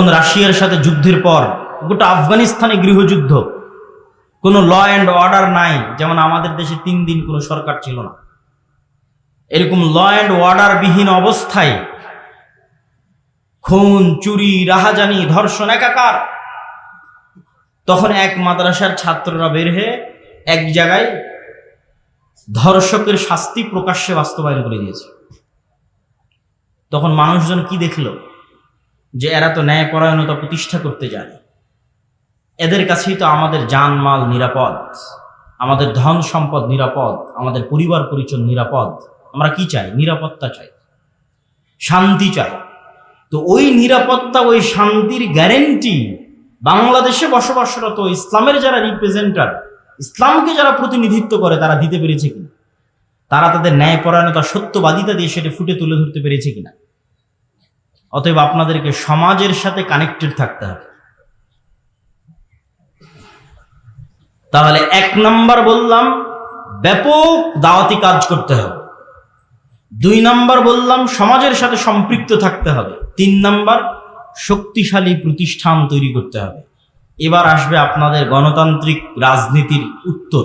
যখন রাশিয়ার সাথে যুদ্ধের পর গোটা আফগানিস্তানে গৃহযুদ্ধ, কোনো ল অ্যান্ড অর্ডার নাই, যেমন আমাদের দেশে তিন দিন কোনো সরকার ছিল না। এরকম ল অ্যান্ড অর্ডার বিহীন অবস্থায় খুন, চুরি, রাহাজানি, ধর্ষণ একাকার। তখন এক মাদ্রাসার ছাত্ররা বের হয়ে এক জায়গায় ধর্ষকের শাস্তি প্রকাশ্যে বাস্তবায়ন করে দিয়েছে। তখন মানুষজন কি দেখল? যে এরা তো ন্যায়পরায়ণতা প্রতিষ্ঠা করতে জানে। এদের কাছেই তো আমাদের জানমাল নিরাপদ, আমাদের ধন সম্পদ নিরাপদ, আমাদের পরিবার পরিচয় নিরাপদ। আমরা কি চাই? নিরাপত্তা চাই। শান্তি চাই। তো ওই নিরাপত্তা, ওই শান্তির গ্যারেন্টি বাংলাদেশে বসবাসরত ইসলামের যারা রিপ্রেজেন্টার ইসলামকে যারা প্রতিনিধিত্ব করে, তারা দিতে পেরেছে কিনা? তারা তাদের ন্যায়পরায়ণতা, সত্যবাদিতা দিয়ে সেটা ফুটে তুলে ধরতে পেরেছে কিনা? অতএব আপনাদেরকে সমাজের সাথে কানেক্টেড থাকতে হবে। তাহলে এক নাম্বার বললাম, ব্যাপক দাওয়াতি কাজ করতে হবে। দুই নাম্বার বললাম, সমাজের সাথে সম্পৃক্ত থাকতে হবে। তিন নাম্বার, শক্তিশালী প্রতিষ্ঠান তৈরি করতে হবে। এবার আসবে আপনাদের গণতান্ত্রিক রাজনীতির উত্তর।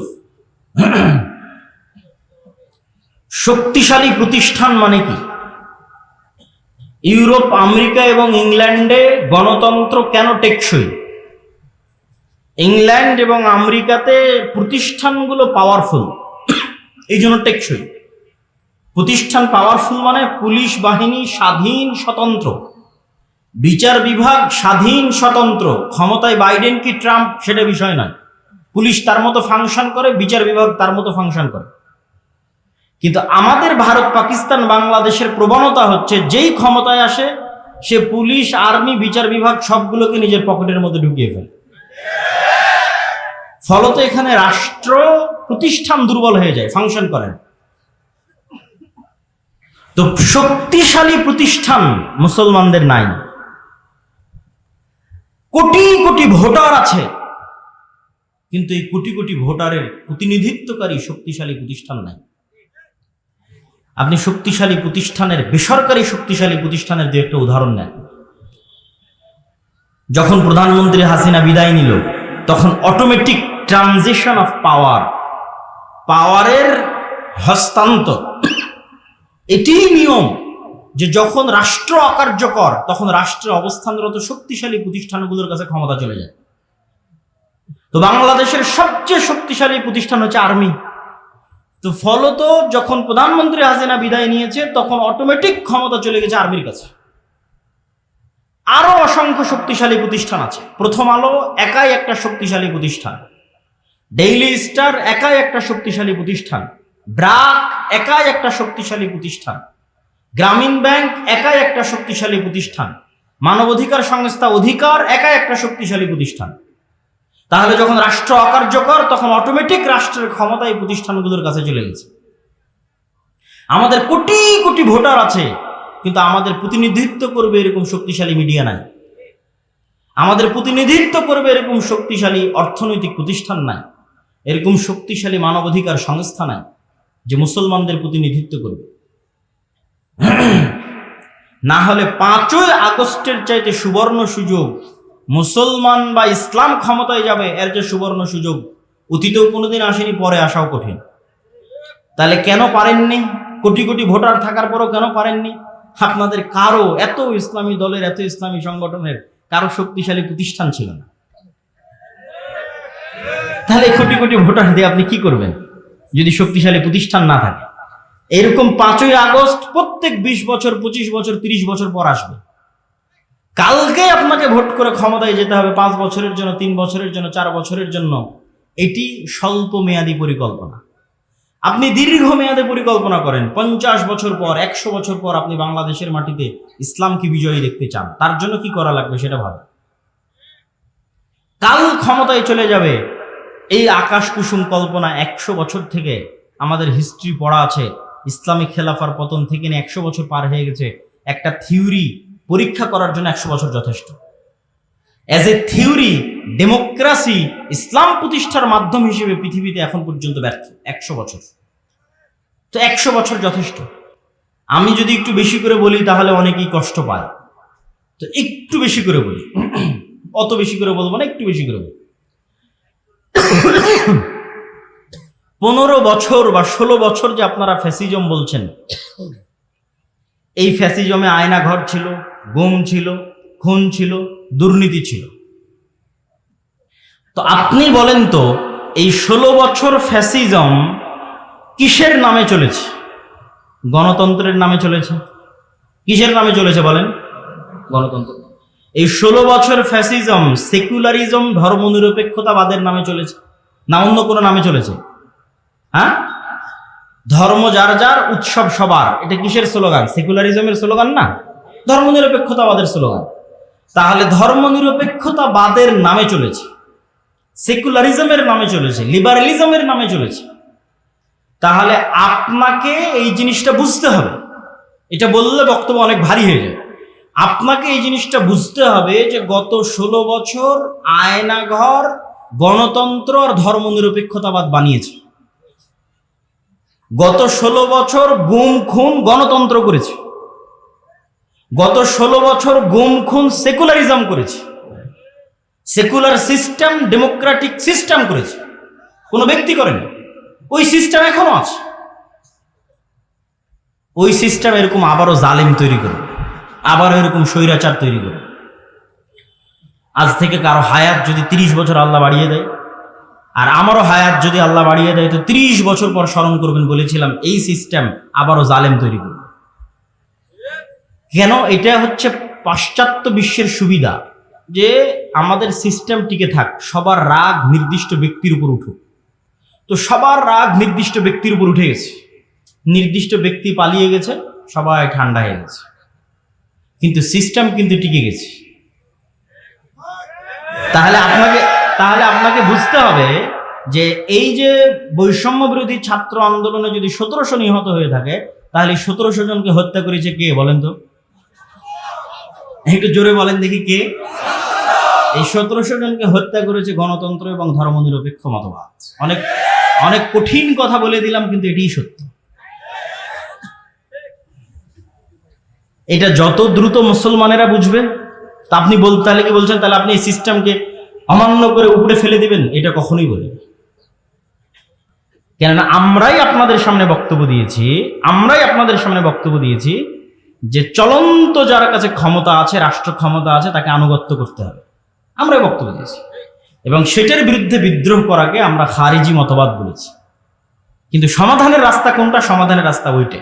শক্তিশালী প্রতিষ্ঠান মানে কি? ইউরোপ, আমেরিকা এবং ইংল্যান্ডে গণতন্ত্র কেন টেকসই? ইংল্যান্ড এবং আমেরিকাতে প্রতিষ্ঠানগুলো পাওয়ারফুল এই জন্য টেকসই। প্রতিষ্ঠান পাওয়ারফুল মানে পুলিশ বাহিনী স্বাধীন, স্বতন্ত্র। বিচার বিভাগ স্বাধীন, স্বতন্ত্র। ক্ষমতায় বাইডেন কি ট্রাম্প সেটা বিষয় নয়। পুলিশ তার মতো ফাংশন করে, বিচার বিভাগ তার মতো ফাংশন করে। কিন্তু আমাদের ভারত, পাকিস্তান, বাংলাদেশের প্রবণতা হচ্ছে যেই ক্ষমতায় আসে, সে পুলিশ, আর্মি, বিচার বিভাগ সবগুলোকে নিজের পকেটের মধ্যে ঢুকিয়ে ফেলে। ফলত এখানে রাষ্ট্র প্রতিষ্ঠান দুর্বল হয়ে যায়, ফাংশন করে না। তো শক্তিশালী প্রতিষ্ঠান মুসলমানদের নাই। কোটি কোটি ভোটার আছে, কিন্তু এই কোটি কোটি ভোটারের প্রতিনিধিত্বকারী শক্তিশালী প্রতিষ্ঠান নাই। আপনি শক্তিশালী প্রতিষ্ঠানের, বেসরকারি শক্তিশালী প্রতিষ্ঠানের দু একটা উদাহরণ নেন। যখন প্রধানমন্ত্রী হাসিনা বিদায় নিল, তখন অটোমেটিক ট্রানজিশন অফ পাওয়ার পাওয়ারের হস্তান্তর। এটিই নিয়ম যে যখন রাষ্ট্র অকার্যকর, তখন রাষ্ট্রের অবস্থানরত শক্তিশালী প্রতিষ্ঠানগুলোর কাছে ক্ষমতা চলে যায়। তো বাংলাদেশের সবচেয়ে শক্তিশালী প্রতিষ্ঠান হচ্ছে আর্মি। তো ফলত যখন প্রধানমন্ত্রী হাসিনা বিদায় নিয়েছে, তখন অটোমেটিক ক্ষমতা চলে গেছে আর্মির কাছে। আরও অসংখ্য শক্তিশালী প্রতিষ্ঠান আছে। প্রথম আলো, একাই একটা শক্তিশালী প্রতিষ্ঠান। ডেইলি স্টার একাই একটা শক্তিশালী প্রতিষ্ঠান। ব্রাক, একাই একটা শক্তিশালী প্রতিষ্ঠান। গ্রামীণ ব্যাংক, একাই একটা শক্তিশালী প্রতিষ্ঠান। মানবাধিকার সংস্থা অধিকার, একাই একটা শক্তিশালী প্রতিষ্ঠান। তাহলে যখন রাষ্ট্র অকার্যকর, তখন অটোমেটিক রাষ্ট্রের ক্ষমতা এই প্রতিষ্ঠানগুলোর কাছে চলে গেছে। আমাদের কোটি কোটি ভোটার আছে, কিন্তু আমাদের প্রতিনিধিত্ব করবে এরকম শক্তিশালী মিডিয়া নাই। আমাদের প্রতিনিধিত্ব করবে এরকম শক্তিশালী অর্থনৈতিক প্রতিষ্ঠান নাই। এরকম শক্তিশালী মানবাধিকার সংস্থা নাই, যে মুসলমানদের প্রতিনিধিত্ব করবে। না হলে পাঁচই আগস্টের চাইতে সুবর্ণ সুযোগ মুসলমান বা ইসলাম ক্ষমতায় যাবে, এর যে সুবর্ণ সুযোগ, অতীতেও কোনোদিন আসেনি, পরে আসাও কঠিন। তাহলে কেন পারেননি? কোটি কোটি ভোটার থাকার পরও কেন পারেননি? আপনাদের কারও এত ইসলামী দলের, এত ইসলামী সংগঠনের কারও শক্তিশালী প্রতিষ্ঠান ছিল না। তাহলে কোটি কোটি ভোটার দিয়ে আপনি কি করবেন? যদি শক্তিশালী প্রতিষ্ঠান না থাকে। এরকম পাঁচই আগস্ট প্রত্যেক বিশ বছর, পঁচিশ বছর, তিরিশ বছর পর আসবে। কালকে আপনাকে ভোট করে ক্ষমতায় যেতে হবে পাঁচ বছরের জন্য, তিন বছরের জন্য, চার বছরের জন্য, এটি স্বল্প মেয়াদী পরিকল্পনা। আপনি দীর্ঘ মেয়াদে পরিকল্পনা করেন, পঞ্চাশ বছর পর, একশো বছর পর আপনি বাংলাদেশের মাটিতে ইসলামকে বিজয়ী দেখতে চান, তার জন্য কি করা লাগবে সেটা ভাবে কাল ক্ষমতায় চলে যাবে, এই আকাশ কুসুম কল্পনা একশো বছর থেকে আমাদের হিস্ট্রি পড়া আছে, ইসলামিক খেলাফার পতন থেকে একশো বছর পার হয়ে গেছে, একটা থিওরি পরীক্ষা করার জন্য একশো বছর যথেষ্ট। অ্যাজ এ থিওরি ডেমোক্রাসি ইসলাম প্রতিষ্ঠার মাধ্যম হিসেবে পৃথিবীতে এখন পর্যন্ত ব্যর্থ। একশো বছর। তো একশো বছর যথেষ্ট। আমি যদি একটু বেশি করে বলি, তাহলে অনেকেই কষ্ট পায়। তো একটু বেশি করে বলি। অত বেশি করে বলব না, একটু বেশি করে বলি। পনেরো বছর বা ষোলো বছর যে আপনারা ফ্যাসিজম বলছেন, এই ফ্যাসিজমে আয়না ঘর ছিল গুম ছিল, খুন ছিল, দুর্নীতি ছিল। তো আপনি বলেন তো, এই ষোলো বছর ফ্যাসিজম কিসের নামে চলেছে? গণতন্ত্রের নামে চলেছে। কিসের নামে চলেছে বলেন? গণতন্ত্র। এই ষোলো বছর ফ্যাসিজম সেকুলারিজম, ধর্মনিরপেক্ষতাবাদের নামে চলেছে। না, অন্য কোনো নামে চলেছে। হ্যাঁ? ধর্ম যার যার, উৎসব সবার। এটা কিসের স্লোগান? সেকুলারিজমের স্লোগান না? ধর্মনিরপেক্ষতাবাদের স্লোগান তাহলে ধর্মনিরপেক্ষতাবাদের নামে চলেছে। সেকুলারিজমের নামে চলেছে লিবারালিজমের নামে চলেছে। তাহলে আপনাকে এই জিনিসটা বুঝতে হবে। এটা বললে বক্তব্য অনেক ভারী হয়ে যায়। আপনাকে এই জিনিসটা বুঝতে হবে যে গত ষোলো বছর আয়নাঘর, গণতন্ত্র আর ধর্মনিরপেক্ষতাবাদ বানিয়েছে। গত ষোলো বছর গুম খুন গণতন্ত্র করেছে। গত ষোলো বছর গুম, খুন, সেকুলারিজম করেছে। সেকুলার সিস্টেম ডেমোক্রেটিক সিস্টেম করেছে। কোনো ব্যক্তি করেনি। ওই সিস্টেম এখনও আছে। ওই সিস্টেম এরকম আবারও জালিম তৈরি করবে। আবারও এরকম স্বৈরাচার তৈরি করবে। আজ থেকে কারও হায়াত যদি তিরিশ বছর আল্লাহ বাড়িয়ে দেয়, আর আমারও হায়াত যদি আল্লাহ বাড়িয়ে দেয়, তো ত্রিশ বছর পর স্মরণ করবেন বলেছিলাম, এই সিস্টেম আবারও জালেম তৈরি করবে। কেন? এটা হচ্ছে পাশ্চাত্য বিশ্বের সুবিধা যে আমাদের সিস্টেম টিকে থাক, সবার রাগ নির্দিষ্ট ব্যক্তির উপর উঠুক। তো সবার রাগ নির্দিষ্ট ব্যক্তির উপর উঠে গেছে। নির্দিষ্ট ব্যক্তি পালিয়ে গেছে, সবাই ঠান্ডা হয়ে গেছে। কিন্তু সিস্টেম কিন্তু টিকে গেছে। তাহলে আপনাকে তাহলে আপনাকে বুঝতে হবে যে এই যে বৈষম্য বিরোধী ছাত্র আন্দোলনে যদি সতেরোশো নিহত হয়ে থাকে, তাহলে সতেরোশো জনকে হত্যা করেছে কে বলেন তো? একটু জোরে বলেন দেখি কে? এই সতেরোশো জনকে হত্যা করেছে গণতন্ত্র এবং ধর্মনিরপেক্ষ মতবাদ। অনেক অনেক কঠিন কথা বলে দিলাম, কিন্তু এটিই সত্য। এটা যত দ্রুত মুসলমানেরা বুঝবে, তা আপনি বল, তাহলে কি বলছেন? তাহলে আপনি এই সিস্টেমকে অমান্য করে উপরে ফেলে দিবেন? এটা কখনোই বলি কেননা আমরাই আপনাদের সামনে বক্তব্য দিয়েছি, আমরাই আপনাদের সামনে বক্তব্য দিয়েছি যে চলন্ত যার কাছে ক্ষমতা আছে, রাষ্ট্র ক্ষমতা আছে, তাকে আনুগত্য করতে হবে। আমরা বক্তব্য দিয়েছি। এবং সেটার বিরুদ্ধে বিদ্রোহ করাকে আমরা খারিজি মতবাদ বলেছি। কিন্তু সমাধানের রাস্তা কোনটা? সমাধানের রাস্তা ওইটাই।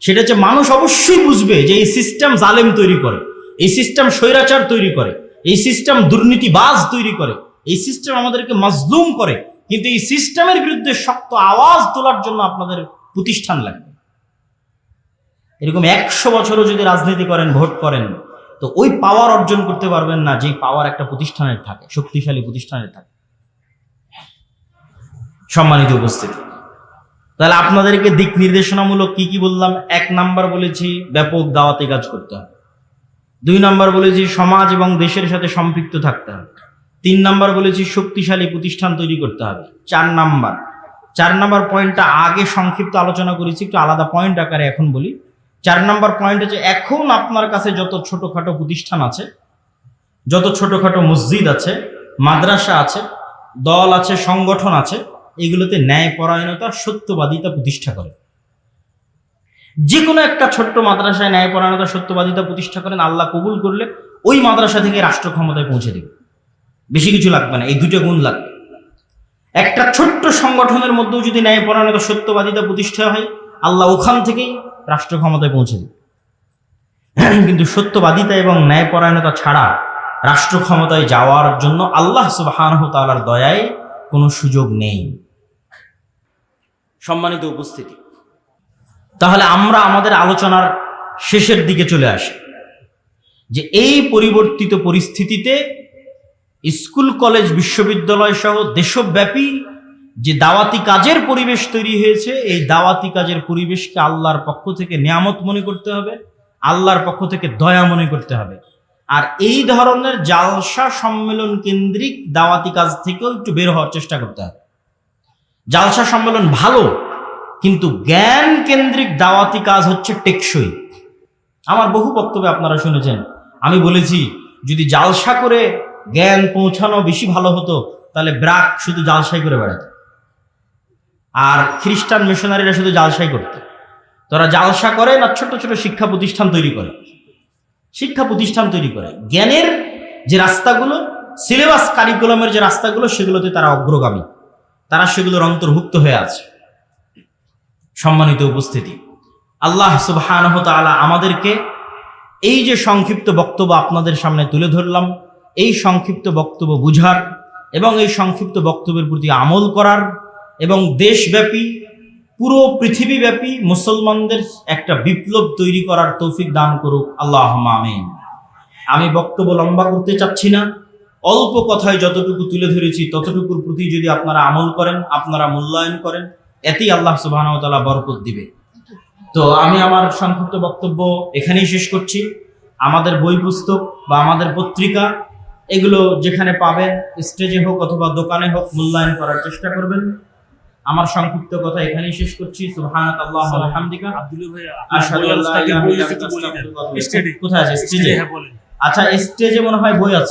সেটা হচ্ছে মানুষ অবশ্যই বুঝবে যে এই সিস্টেম জালেম তৈরি করে, এই সিস্টেম স্বৈরাচার তৈরি করে, এই সিস্টেম দুর্নীতিবাজ তৈরি করে, এই সিস্টেম আমাদেরকে মজলুম করে। কিন্তু এই সিস্টেমের বিরুদ্ধে শক্ত আওয়াজ তোলার জন্য আপনাদের প্রতিষ্ঠান লাগবে। এরকম একশো বছরও যদি রাজনীতি করেন, ভোট করেন, তো ওই পাওয়ার অর্জন করতে পারবেন না যে পাওয়ার একটা প্রতিষ্ঠানের থাকে, শক্তিশালী প্রতিষ্ঠানের থাকে। সম্মানিত উপস্থিতি, তাহলে আপনাদেরকে দিক নির্দেশনামূলক কি কি বললাম? এক নাম্বার বলেছি, ব্যাপক দাওয়াতে কাজ করতে হবে। দুই নাম্বার বলেছি, সমাজ এবং দেশের সাথে সম্পৃক্ত থাকতে হবে। তিন নাম্বার বলেছি, শক্তিশালী প্রতিষ্ঠান তৈরি করতে হবে। চার নাম্বার চার নাম্বার পয়েন্টটা আগে সংক্ষিপ্ত আলোচনা করেছি, একটু আলাদা পয়েন্ট আকারে এখন বলি। চার নাম্বার পয়েন্ট হচ্ছে, এখন আপনার কাছে যত ছোটোখাটো প্রতিষ্ঠান আছে, যত ছোটোখাটো মসজিদ আছে, মাদ্রাসা আছে, দল আছে, সংগঠন আছে, এগুলোতে ন্যায়পরায়ণতা, সত্যবাদিতা প্রতিষ্ঠা করে। যে কোনো একটা ছোট্ট মাদ্রাসায় ন্যায়পরায়ণতা, সত্যবাদিতা প্রতিষ্ঠা করেন, আল্লাহ কবুল করলে ওই মাদ্রাসা থেকে রাষ্ট্র ক্ষমতায় পৌঁছে দেবে। বেশি কিছু লাগবে না, এই দুটো গুণ লাগবে। একটা ছোট্ট সংগঠনের মধ্যেও যদি ন্যায়পরায়ণতা, সত্যবাদিতা প্রতিষ্ঠা হয়, আল্লাহ ওখান থেকেই রাষ্ট্র ক্ষমতায় পৌঁছে দেবে কিন্তু সত্যবাদিতা এবং ন্যায়পরায়ণতা ছাড়া রাষ্ট্র ক্ষমতায় যাওয়ার জন্য আল্লাহ সুবাহ দয়ায় কোনো সুযোগ নেই। সম্মানিত উপস্থিতি, তাহলে আমরা আমাদের আলোচনার শেষের দিকে চলে আসি। যে এই পরিবর্তিত পরিস্থিতিতে স্কুল, কলেজ, বিশ্ববিদ্যালয় সহ দেশব্যাপী যে দাওয়াতি কাজের পরিবেশ তৈরি হয়েছে, এই দাওয়াতি কাজের পরিবেশকে আল্লাহর পক্ষ থেকে নিয়ামত মনে করতে হবে, আল্লাহর পক্ষ থেকে দয়া মনে করতে হবে। আর এই ধরনের জালসা সম্মেলন কেন্দ্রিক দাওয়াতি কাজ থেকেও একটু বের হওয়ার চেষ্টা করতে হবে। জালসা সম্মেলন ভালো, কিন্তু জ্ঞান কেন্দ্রিক দাওয়াতি কাজ হচ্ছে টেকসই। আমার বহু বক্তব্যে আপনারা শুনেছেন, আমি বলেছি, যদি জালসা করে জ্ঞান পৌঁছানো বেশি ভালো হতো, তাহলে ব্রাক শুধু জালসাই করে বেড়াতো। আর খ্রিস্টান মিশনারিরা শুধু জালসাই করতো। তোরা জালসা করে না ছোট ছোট শিক্ষা প্রতিষ্ঠান তৈরি করে। শিক্ষা প্রতিষ্ঠান তৈরি করে। জ্ঞানের যে রাস্তাগুলো, সিলেবাস কারিকুলামের যে রাস্তাগুলো, সেগুলোতে তারা অগ্রগামী। তারা সেগুলোর অন্তর্ভুক্ত হয়ে আছে। সম্মানিত উপস্থিতি, আল্লাহ তাআলা আমাদেরকে এই যে সংক্ষিপ্ত বক্তব্য আপনাদের সামনে তুলে ধরলাম, এই সংক্ষিপ্ত বক্তব্য বুঝার এবং এই সংক্ষিপ্ত বক্তব্যের প্রতি আমল করার এবং দেশব্যাপী, পুরো পৃথিবীব্যাপী মুসলমানদের একটা বিপ্লব তৈরি করার তৌফিক দান করুক আল্লাহ আমিন। আমি বক্তব্য লম্বা করতে চাচ্ছি না। অল্প কথায় যতটুকু তুলে ধরেছি, ততটুকুর প্রতি যদি আপনারা আমল করেন, আপনারা মূল্যায়ন করেন, এতেই আল্লাহ সুবাহ বরকত দিবে। তো আমি আমার সংক্ষিপ্ত বক্তব্য এখানেই শেষ করছি। আমাদের বই পুস্তক বা আমাদের পত্রিকা, এগুলো যেখানে পাবেন, স্টেজে হোক অথবা দোকানে হোক, মূল্যায়ন করার চেষ্টা করবেন। আমার সংক্ষিপ্ত কথা এখানেই শেষ করছি। সুবহানাক আল্লাহ আলহামদিকা আব্দুল ভাই আশহাদু আল্লা ইলাহা ইল্লাল্লাহ কোথায় আছে? স্টেজে। হ্যাঁ আচ্ছা স্টেজে মনে হয় বই আছে।